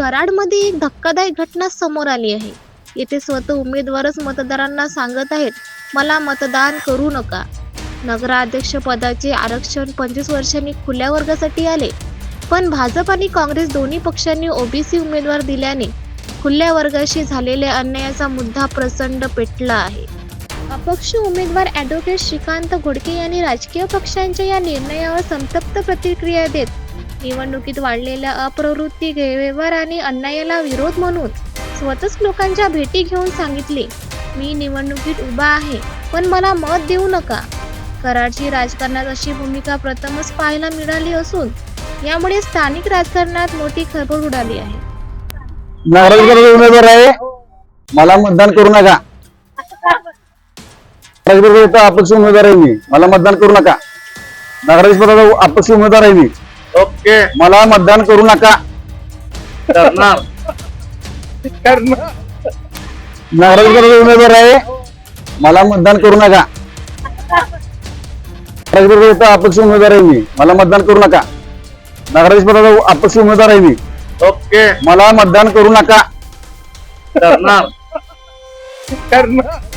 कराडमध्ये एक धक्कादायक घटना समोर आली आहे. येथे स्वतः उमेदवारच मतदारांना सांगत आहेत मला मतदान करू नका. नगराध्यक्ष पदाचे आरक्षण पंचवीस वर्षांनी खुल्या वर्गासाठी आले. पण भाजप आणि काँग्रेस दोन्ही पक्षांनी ओबीसी उमेदवार दिल्याने खुल्या वर्गाशी झालेल्या अन्यायाचा मुद्दा प्रचंड पेटला आहे. अपक्ष उमेदवार ॲडव्होकेट श्रीकांत घोडके यांनी राजकीय पक्षांच्या या निर्णयावर संतप्त प्रतिक्रिया देत निवडणुकीत वाढलेल्या अप्रवृत्ती गैरव्यवहार आणि अन्यायाला विरोध म्हणून स्वतःच लोकांच्या भेटी घेऊन सांगितले मी निवडणुकीत उभा आहे पण मला मत देऊ नका. कराडची राजकारणात अशी भूमिका प्रथमच पाहायला मिळाली असून यामुळे स्थानिक राजकारणात मोठी खळबळ उडाली आहे. उमेदवार आहे? मला मतदान करू नका. अपक्ष उमेदवार आहे मी. मला मतदान करू नका. नागरिक पदाचा अपक्ष उमेदवार आहे मी. ओके. मला मतदान करू नका. करणार. करणार. नागरिकांचा उमेदवार आहे. मला मतदान करू नका. अपक्ष उमेदवार आहे मी. मला मतदान करू नका. नागरिक पदाचा अपक्ष उमेदवार आहे मी. ओके. मला मतदान करू नका. करणार. करणार.